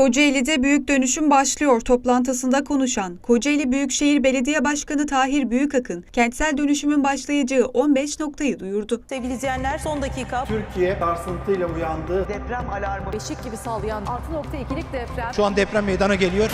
Kocaeli'de büyük dönüşüm başlıyor toplantısında konuşan Kocaeli Büyükşehir Belediye Başkanı Tahir Büyükakın, kentsel dönüşümün başlayacağı 15 noktayı duyurdu. Sevgili izleyenler son dakika. Türkiye sarsıntıyla uyandı. Deprem alarmı. Beşik gibi sallayan 6.2'lik deprem. Şu an deprem meydana geliyor.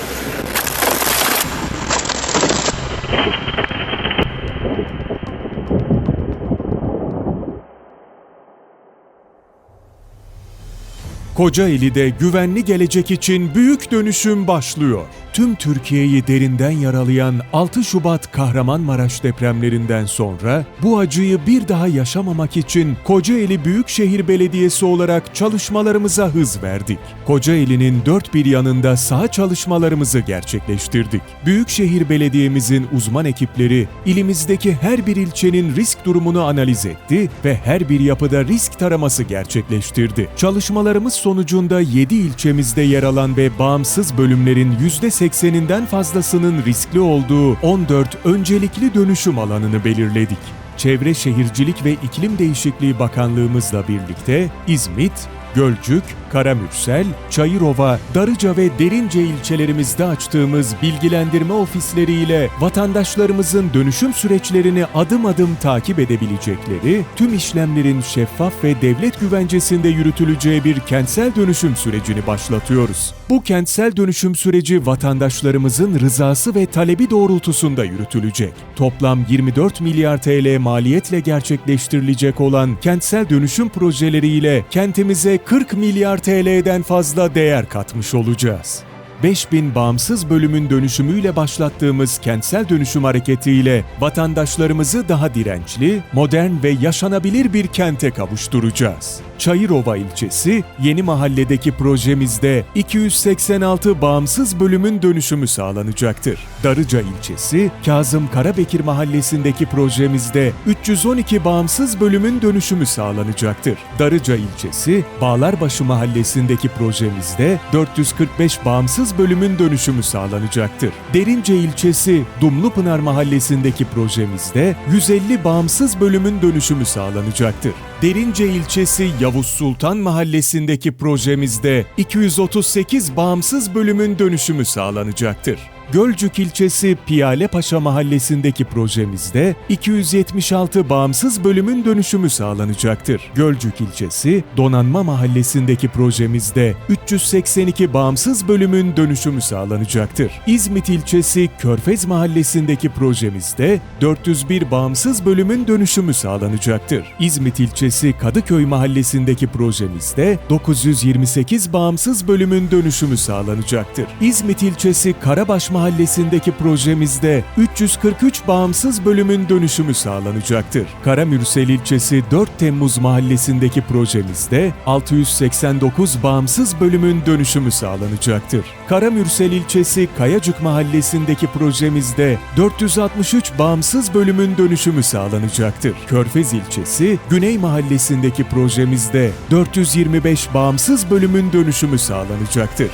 Kocaeli'de güvenli gelecek için büyük dönüşüm başlıyor. Tüm Türkiye'yi derinden yaralayan 6 Şubat Kahramanmaraş depremlerinden sonra bu acıyı bir daha yaşamamak için Kocaeli Büyükşehir Belediyesi olarak çalışmalarımıza hız verdik. Kocaeli'nin dört bir yanında saha çalışmalarımızı gerçekleştirdik. Büyükşehir Belediye'mizin uzman ekipleri ilimizdeki her bir ilçenin risk durumunu analiz etti ve her bir yapıda risk taraması gerçekleştirdi. Çalışmalarımız sonucunda 7 ilçemizde yer alan ve bağımsız bölümlerin %80'inden fazlasının riskli olduğu 14 öncelikli dönüşüm alanını belirledik. Çevre Şehircilik ve İklim Değişikliği Bakanlığımızla birlikte İzmit, Gölcük, Karamürsel, Çayırova, Darıca ve Derince ilçelerimizde açtığımız bilgilendirme ofisleriyle vatandaşlarımızın dönüşüm süreçlerini adım adım takip edebilecekleri, tüm işlemlerin şeffaf ve devlet güvencesinde yürütüleceği bir kentsel dönüşüm sürecini başlatıyoruz. Bu kentsel dönüşüm süreci vatandaşlarımızın rızası ve talebi doğrultusunda yürütülecek. Toplam 24 milyar TL maliyetle gerçekleştirilecek olan kentsel dönüşüm projeleriyle kentimize 40 milyar TL'den fazla değer katmış olacağız. 5000 bağımsız bölümün dönüşümüyle başlattığımız kentsel dönüşüm hareketiyle vatandaşlarımızı daha dirençli, modern ve yaşanabilir bir kente kavuşturacağız. Çayırova ilçesi Yeni Mahalle'deki projemizde 286 bağımsız bölümün dönüşümü sağlanacaktır. Darıca ilçesi Kazım Karabekir Mahallesi'ndeki projemizde 312 bağımsız bölümün dönüşümü sağlanacaktır. Darıca ilçesi Bağlarbaşı Mahallesi'ndeki projemizde 445 bağımsız bölümün dönüşümü sağlanacaktır. Derince ilçesi Dumlupınar Mahallesi'ndeki projemizde 150 bağımsız bölümün dönüşümü sağlanacaktır. Derince ilçesi Yavuz Sultan Mahallesi'ndeki projemizde 238 bağımsız bölümün dönüşümü sağlanacaktır. Gölcük ilçesi Piyalepaşa Mahallesi'ndeki projemizde 276 bağımsız bölümün dönüşümü sağlanacaktır. Gölcük ilçesi Donanma Mahallesi'ndeki projemizde 382 bağımsız bölümün dönüşümü sağlanacaktır. İzmit ilçesi Körfez Mahallesi'ndeki projemizde 401 bağımsız bölümün dönüşümü sağlanacaktır. İzmit ilçesi Kadıköy Mahallesi'ndeki projemizde 928 bağımsız bölümün dönüşümü sağlanacaktır. İzmit ilçesi Karabaş Mahallesi'ndeki projemizde 343 bağımsız bölümün dönüşümü sağlanacaktır. Karamürsel ilçesi 4 Temmuz Mahallesi'ndeki projemizde 689 bağımsız bölümün dönüşümü sağlanacaktır. Karamürsel ilçesi Kayacık Mahallesi'ndeki projemizde 463 bağımsız bölümün dönüşümü sağlanacaktır. Körfez ilçesi Güney Mahallesi'ndeki projemizde 425 bağımsız bölümün dönüşümü sağlanacaktır.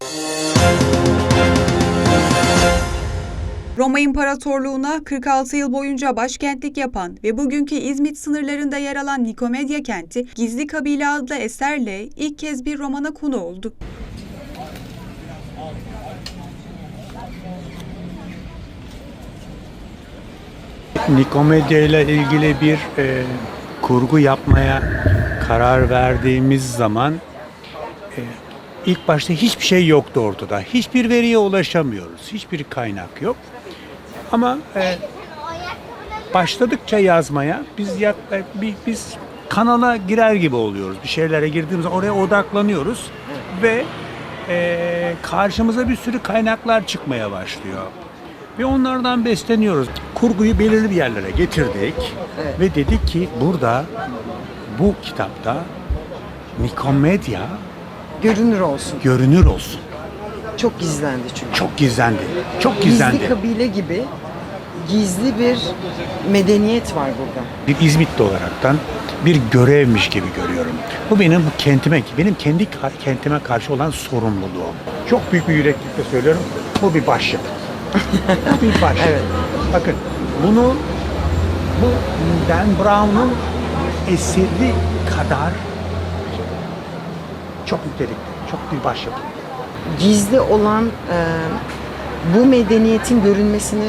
Roma İmparatorluğu'na 46 yıl boyunca başkentlik yapan ve bugünkü İzmit sınırlarında yer alan Nikomedya kenti, Gizli Kabile adlı eserle ilk kez bir romana konu oldu. Nikomedya ile ilgili bir e, kurgu yapmaya karar verdiğimiz zaman e, ilk başta hiçbir şey yoktu ortada. Hiçbir veriye ulaşamıyoruz. Hiçbir kaynak yok. Ama e, başladıkça yazmaya biz yak, e, bi- biz kanala girer gibi oluyoruz. Bir şeylere girdiğimiz zaman oraya odaklanıyoruz ve e, karşımıza bir sürü kaynaklar çıkmaya başlıyor. Ve onlardan besleniyoruz. Kurguyu belirli bir yerlere getirdik ve dedik ki burada bu kitapta Nikomedya görünür olsun. görünür olsun. Çok gizlendi çünkü. Çok gizlendi. Çok gizlendi. Gizli kabile gibi gizli bir medeniyet var burada. bir İzmitli olaraktan bir görevmiş gibi görüyorum. Bu benim bu kentime, benim kendi kentime karşı olan sorumluluğum. Çok büyük bir yüreklilikle söylüyorum. Bu bir başyapıt. bu bir başyapıt. Evet. Bakın bunu bu Dan Brown'un eseri kadar çok nitelikli, çok bir başyapıt. gizli olan e, bu medeniyetin görünmesini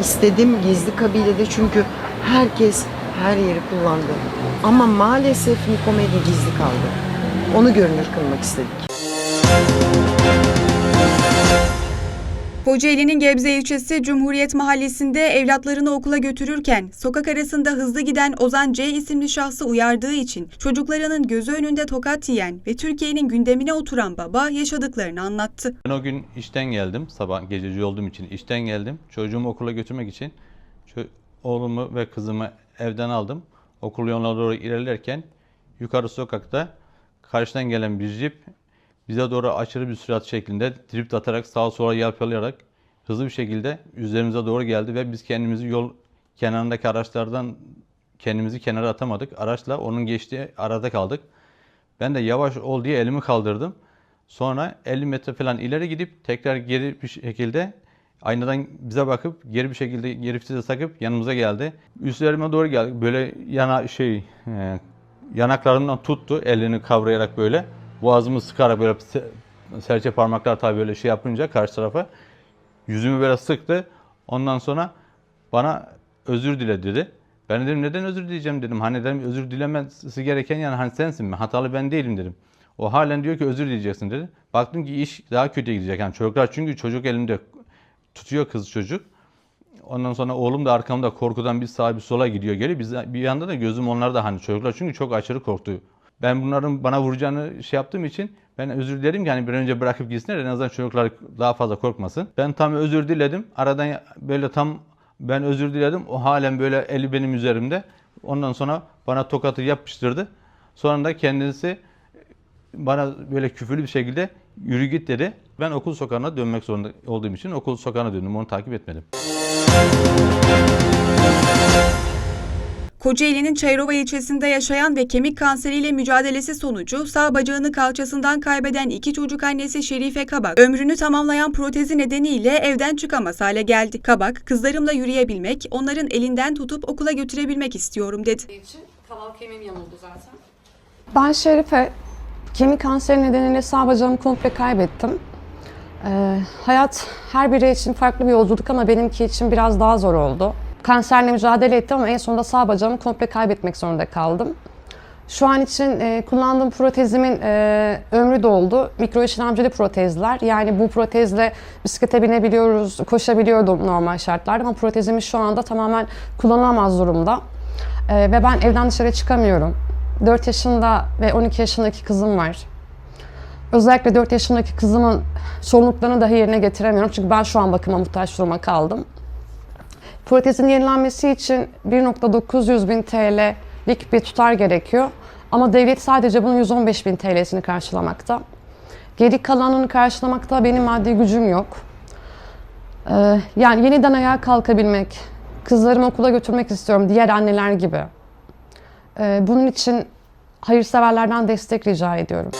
istedim gizli kabilede çünkü herkes her yeri kullandı. Ama maalesef Nikomedya gizli kaldı. Onu görünür kılmak istedik. Kocaeli'nin Gebze ilçesi Cumhuriyet Mahallesi'nde evlatlarını okula götürürken sokak arasında hızlı giden Ozan C isimli şahsı uyardığı için çocuklarının gözü önünde tokat yiyen ve Türkiye'nin gündemine oturan baba yaşadıklarını anlattı. Ben o gün işten geldim. Sabah gececi olduğum için işten geldim. Çocuğumu okula götürmek için oğlumu ve kızımı evden aldım. Okul yoluna doğru ilerlerken yukarı sokakta karşıdan gelen bir jip bize doğru aşırı bir sürat şeklinde drift atarak sağa sola yelpalayarak hızlı bir şekilde üzerimize doğru geldi ve biz kendimizi yol kenarındaki araçlardan kendimizi kenara atamadık. Araçla onun geçtiği arada kaldık. Ben de yavaş ol diye elimi kaldırdım. Sonra 50 metre falan ileri gidip tekrar geri bir şekilde aynadan bize bakıp geri bir şekilde geri vitese takıp yanımıza geldi. Üstlerime doğru geldi. Böyle yana şey e, yanaklarımdan tuttu elini kavrayarak böyle. Boğazımı sıkarak böyle se- serçe parmaklar tabii böyle şey yapınca karşı tarafa yüzümü böyle sıktı. Ondan sonra bana özür dile dedi. Ben dedim neden özür dileyeceğim dedim. Hani dedim özür dilemesi gereken yani hani sensin mi? Hatalı ben değilim dedim. O halen diyor ki özür dileyeceksin dedi. Baktım ki iş daha kötüye gidecek. Yani çocuklar çünkü çocuk elimde tutuyor kız çocuk. Ondan sonra oğlum da arkamda korkudan bir sağa bir sola gidiyor geliyor. Biz bir yanda da gözüm onlarda hani çocuklar çünkü çok aşırı korktu. Ben bunların bana vuracağını şey yaptığım için ben özür diledim ki hani bir önce bırakıp gitsinler en azından çocuklar daha fazla korkmasın. Ben tam özür diledim. Aradan böyle tam ben özür diledim. O halen böyle eli benim üzerimde. Ondan sonra bana tokatı yapıştırdı. Sonra da kendisi bana böyle küfürlü bir şekilde yürü git dedi. Ben okul sokağına dönmek zorunda olduğum için okul sokağına döndüm. Onu takip etmedim. Kocaeli'nin Çayrova ilçesinde yaşayan ve kemik kanseriyle mücadelesi sonucu sağ bacağını kalçasından kaybeden iki çocuk annesi Şerife Kabak, ömrünü tamamlayan protezi nedeniyle evden çıkamaz hale geldi. Kabak, kızlarımla yürüyebilmek, onların elinden tutup okula götürebilmek istiyorum dedi. için kaval kemiğim yamuldu zaten. Ben Şerife, kemik kanseri nedeniyle sağ bacağımı komple kaybettim. Ee, hayat her biri için farklı bir yolculuk ama benimki için biraz daha zor oldu. Kanserle mücadele ettim ama en sonunda sağ bacağımı komple kaybetmek zorunda kaldım. Şu an için e, kullandığım protezimin e, ömrü doldu. Mikro işlemcili protezler. Yani bu protezle bisiklete binebiliyoruz, koşabiliyordum normal şartlarda ama protezimiz şu anda tamamen kullanılamaz durumda. E, ve ben evden dışarı çıkamıyorum. 4 yaşında ve 12 yaşındaki kızım var. Özellikle 4 yaşındaki kızımın sorumluluklarını dahi yerine getiremiyorum. Çünkü ben şu an bakıma muhtaç duruma kaldım. Protezin yenilenmesi için 1.900 bin TL'lik bir tutar gerekiyor. Ama devlet sadece bunun 115 bin TL'sini karşılamakta. Geri kalanını karşılamakta benim maddi gücüm yok. Ee, yani yeniden ayağa kalkabilmek, kızlarımı okula götürmek istiyorum diğer anneler gibi. Ee, bunun için hayırseverlerden destek rica ediyorum.